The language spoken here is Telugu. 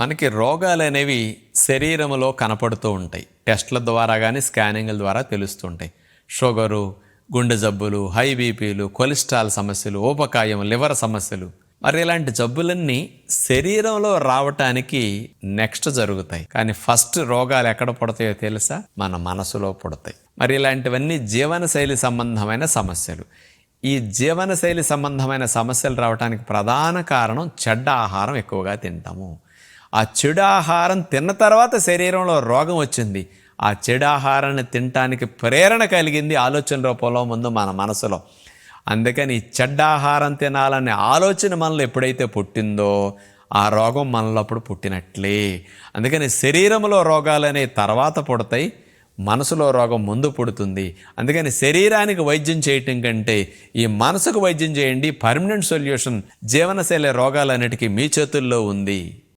మనకి రోగాలు అనేవి శరీరంలో కనపడుతూ ఉంటాయి. టెస్ట్ల ద్వారా కానీ స్కానింగ్ల ద్వారా తెలుస్తుంటాయి. షుగరు గుండె జబ్బులు హై బీపీలు కొలెస్ట్రాల్ సమస్యలు ఊపకాయం లివర్ సమస్యలు. మరి ఇలాంటి జబ్బులన్నీ శరీరంలో రావటానికి నెక్స్ట్ జరుగుతాయి. కానీ ఫస్ట్ రోగాలు ఎక్కడ పుడతాయో తెలుసా? మన మనసులో పుడతాయి. మరి ఇలాంటివన్నీ జీవనశైలి సంబంధమైన సమస్యలు. ఈ జీవనశైలి సంబంధమైన సమస్యలు రావడానికి ప్రధాన కారణం చెడ్డ ఆహారం ఎక్కువగా తింటాము. ఆ చెడు ఆహారం తిన్న తర్వాత శరీరంలో రోగం వచ్చింది. ఆ చెడు ఆహారాన్ని తినటానికి ప్రేరణ కలిగింది ఆలోచన రూపంలో ముందు మన మనసులో. అందుకని చెడ్డ ఆహారం తినాలనే ఆలోచన మనలో ఎప్పుడైతే పుట్టిందో ఆ రోగం మనలో అప్పుడు పుట్టినట్లే. అందుకని శరీరంలో రోగాలనే తర్వాత పుడతాయి మనసులో రోగం ముందు పుడుతుంది. అందుకని శరీరానికి వైద్యం చేయటం కంటే ఈ మనసుకు వైద్యం చేయండి. పర్మనెంట్ సొల్యూషన్ జీవనశైలి రోగాలన్నిటికీ మీ చేతుల్లో ఉంది.